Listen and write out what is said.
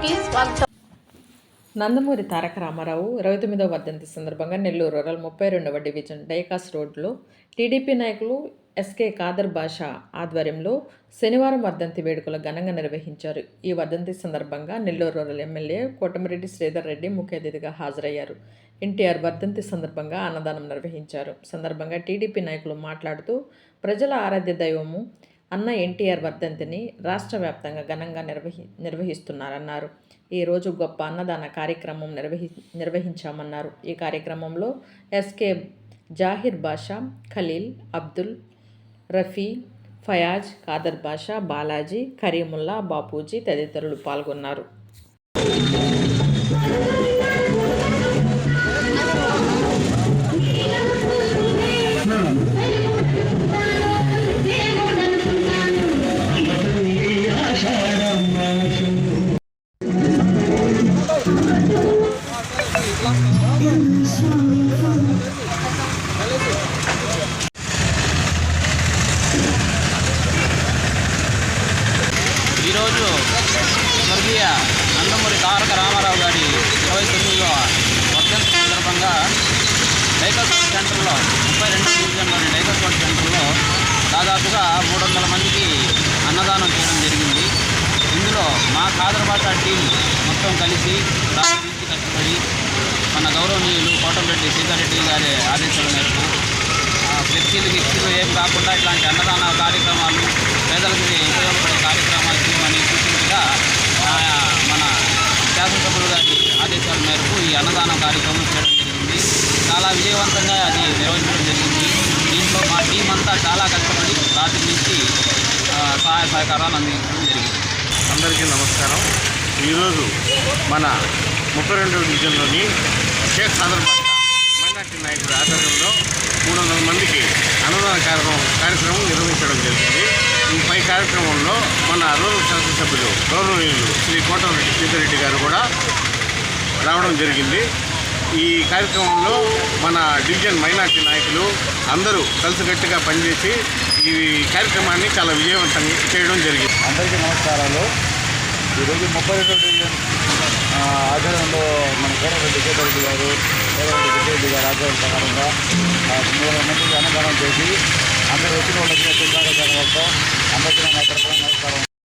స్వాగతం నందమూరి తారక రామారావు ఇరవై తొమ్మిదవ వర్ధంతి సందర్భంగా నెల్లూరు రూరల్ ముప్పై రెండవ డివిజన్ డైకాస్ రోడ్లో టీడీపీ నాయకులు ఎస్కే కాదర్ బాషా ఆధ్వర్యంలో శనివారం వర్ధంతి వేడుకలు ఘనంగా నిర్వహించారు. ఈ వర్ధంతి సందర్భంగా నెల్లూరు రూరల్ ఎమ్మెల్యే కోటమిరెడ్డి శ్రీధర్ రెడ్డి ముఖ్య అతిథిగా హాజరయ్యారు. ఎన్టీఆర్ వర్ధంతి సందర్భంగా అన్నదానం నిర్వహించారు. సందర్భంగా టీడీపీ నాయకులు మాట్లాడుతూ ప్రజల ఆరాధ్య దైవము అన్న ఎన్టీఆర్ వర్ధంతిని రాష్ట్ర వ్యాప్తంగా ఘనంగా నిర్వహి నిర్వహిస్తున్నారన్నారు. ఈరోజు గొప్ప అన్నదాన కార్యక్రమం నిర్వహి నిర్వహించామన్నారు. ఈ కార్యక్రమంలో ఎస్కే జాహిర్ బాషా ఖలీల్ అబ్దుల్ రఫీ ఫయాజ్ ఖాదర్ బాషా బాలాజీ కరీముల్లా బాపూజీ తదితరులు పాల్గొన్నారు. ఈరోజు స్వర్గీయ నందమూరి తారక రామారావు గారి ఇరవై తొమ్మిదవ వర్ధంతి సందర్భంగా డైకస్వాడ్ సెంటర్లో ముప్పై రెండు డివిజన్లోని డైకస్వాడ్ సెంటర్లో దాదాపుగా మూడు వందల మందికి అన్నదానం చేయడం జరిగింది. ఇందులో మా కాదరబాట టీం మొత్తం కలిసి కష్టపడి మన కోటంరెడ్డి సీతారెడ్డి గారి ఆదేశాల మేరకు ఆ, ఫ్లెక్సీలు గిక్సీలు ఏం కాకుండా ఇట్లాంటి అన్నదాన కార్యక్రమాలు పేదలకు ఉపయోగపడే కార్యక్రమాలు చేయమని సూచించగా మన శాసనసభ్యులు గారి ఆదేశాల మేరకు ఈ అన్నదాన కార్యక్రమం చేయడం జరిగింది. చాలా విజయవంతంగా అది నిర్వహించడం జరిగింది. దీంట్లో మా టీం అంతా చాలా కష్టపడి రాత్రి నుంచి సహాయ సహకారాలు అందించడం జరిగింది. అందరికీ నమస్కారం. ఈరోజు మన ముప్పై రెండవ డివిజన్లోని షేక్ ఖాదర్ మైనార్టీ నాయకుడి ఆధ్వర్యంలో మూడు వందల మందికి అన్నదాన కార్యక్రమం కార్యక్రమం నిర్వహించడం జరిగింది. ఈ పై కార్యక్రమంలో మన రూరల్ శాసనసభ్యులు గౌరవనీయులు శ్రీ కోటరెడ్డి సీతారెడ్డి గారు కూడా రావడం జరిగింది. ఈ కార్యక్రమంలో మన డివిజన్ మైనార్టీ నాయకులు అందరూ కలిసికట్టుగా పనిచేసి ఈ కార్యక్రమాన్ని చాలా విజయవంతం చేయడం జరిగింది. అందరికీ నమస్కారాలు. ఈరోజు ముప్పై రెండు డివిజన్ ఆధ్వర్యంలో మన కోటరెడ్డి సీతారెడ్డి గారు కోటరెడ్డి విజయరెడ్డి గారు ఆధ్వర్యం ప్రకారంగా మూడు మందికి అన్నదానం చేసి అందరూ వచ్చిన వాళ్ళకి స్వాగతం అందరికీ నా తరఫున నమస్కారం.